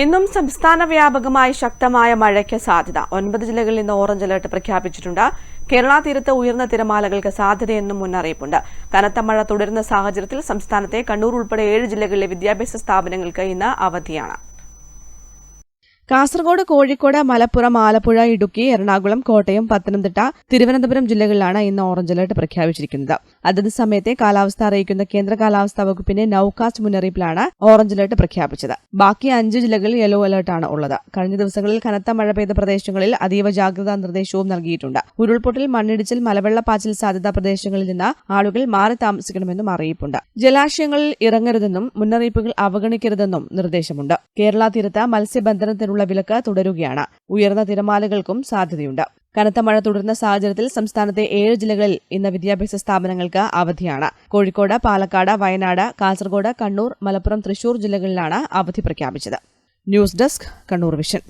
ഇന്നും സംസ്ഥാന വ്യാപകമായി ശക്തമായ മഴയ്ക്ക് സാധ്യത. ഒൻപത് ജില്ലകളിൽ ഇന്ന് ഓറഞ്ച് അലർട്ട് പ്രഖ്യാപിച്ചിട്ടുണ്ട്. കേരള തീരത്ത് ഉയർന്ന തിരമാലകൾക്ക് സാധ്യതയെന്നും മുന്നറിയിപ്പുണ്ട്. കനത്ത മഴ തുടരുന്ന സാഹചര്യത്തിൽ സംസ്ഥാനത്തെ കണ്ണൂർ ഉൾപ്പെടെ ഏഴ് ജില്ലകളിലെ വിദ്യാഭ്യാസ സ്ഥാപനങ്ങൾക്ക് ഇന്ന് അവധിയാണ്. കാസർഗോഡ് കോഴിക്കോട് മലപ്പുറം ആലപ്പുഴ ഇടുക്കി എറണാകുളം കോട്ടയം പത്തനംതിട്ട തിരുവനന്തപുരം ജില്ലകളിലാണ് ഇന്ന് ഓറഞ്ച് അലർട്ട് പ്രഖ്യാപിച്ചിരിക്കുന്നത്. അതത് സമയത്തെ കാലാവസ്ഥ അറിയിക്കുന്ന കേന്ദ്ര കാലാവസ്ഥാ വകുപ്പിന്റെ നൌകാസ്റ്റ് മുന്നറിയിപ്പിലാണ് ഓറഞ്ച് അലർട്ട് പ്രഖ്യാപിച്ചത്. ബാക്കി അഞ്ച് ജില്ലകളിൽ യെല്ലോ അലർട്ടാണ് ഉള്ളത്. കഴിഞ്ഞ ദിവസങ്ങളിൽ കനത്ത മഴ പെയ്ത പ്രദേശങ്ങളിൽ അതീവ ജാഗ്രതാ നിർദ്ദേശവും നൽകിയിട്ടുണ്ട്. ഉരുൾപൊട്ടൽ മണ്ണിടിച്ചിൽ മലവെള്ളപ്പാച്ചിൽ സാധ്യതാ പ്രദേശങ്ങളിൽ നിന്ന് ആളുകൾ മാറി താമസിക്കണമെന്നും അറിയിപ്പുണ്ട്. ജലാശയങ്ങളിൽ ഇറങ്ങരുതെന്നും മുന്നറിയിപ്പുകൾ അവഗണിക്കരുതെന്നും നിർദ്ദേശമുണ്ട്. കേരള തീരത്ത് മത്സ്യബന്ധനത്തിനുള്ള വിലക്ക് തുടരുകയാണ്. ഉയർന്ന തിരമാലകൾക്കും സാധ്യതയുണ്ട്. കനത്ത മഴ തുടരുന്ന സാഹചര്യത്തിൽ സംസ്ഥാനത്തെ ഏഴ് ജില്ലകളിൽ ഇന്ന് വിദ്യാഭ്യാസ സ്ഥാപനങ്ങൾക്ക് അവധിയാണ്. കോഴിക്കോട് പാലക്കാട് വയനാട് കാസർഗോഡ് കണ്ണൂർ മലപ്പുറം തൃശൂർ ജില്ലകളിലാണ് അവധി പ്രഖ്യാപിച്ചത്. News desk Kannur vision.